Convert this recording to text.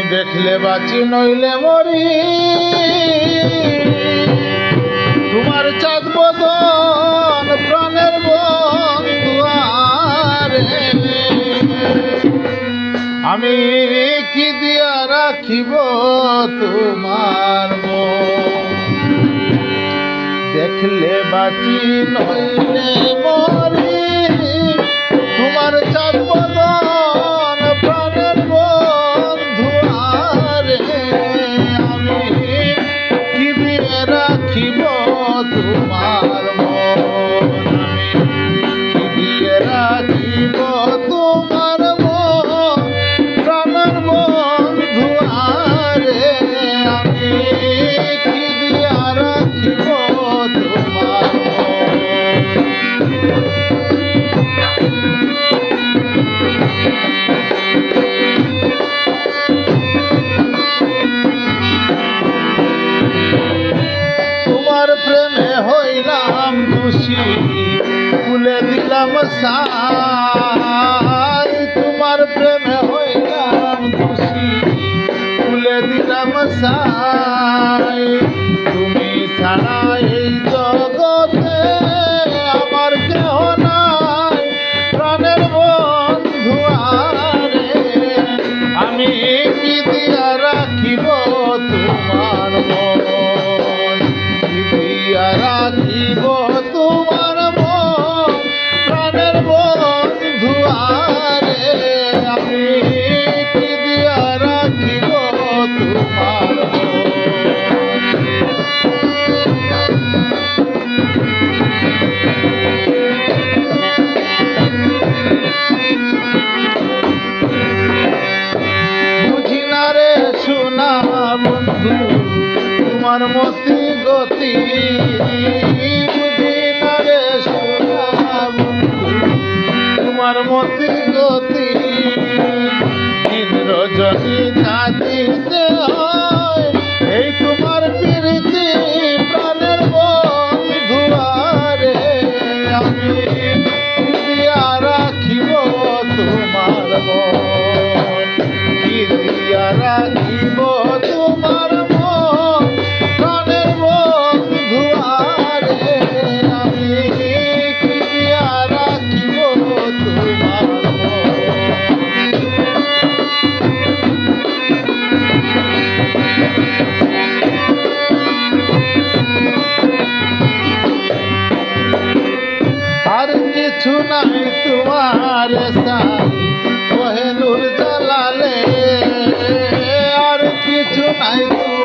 আমি দেখলে বাঁচি, নইলে মরি। তোমার চাঁদ বদন, প্রাণের আমি কি দিয়া রাখিব তোমার দেখলে বাঁচি, নইলে মরি। তোমার চাঁদ তোমার খুশি খুলে দিলাম সাই, তোমার প্রেমে হইলাম খুশি। খুলে দিলাম সাই, তুমি ছাড়া এই জগতে আমার কেহ নাই। প্রাণের বন্ধু আরে, আমি কি দিয়া রাখিব? তোমার মতি গতি তোমার মতি গতি রজনী নাই তোমার সাই ওহে নূর জ্বালালে আর কিছু নাই তোমার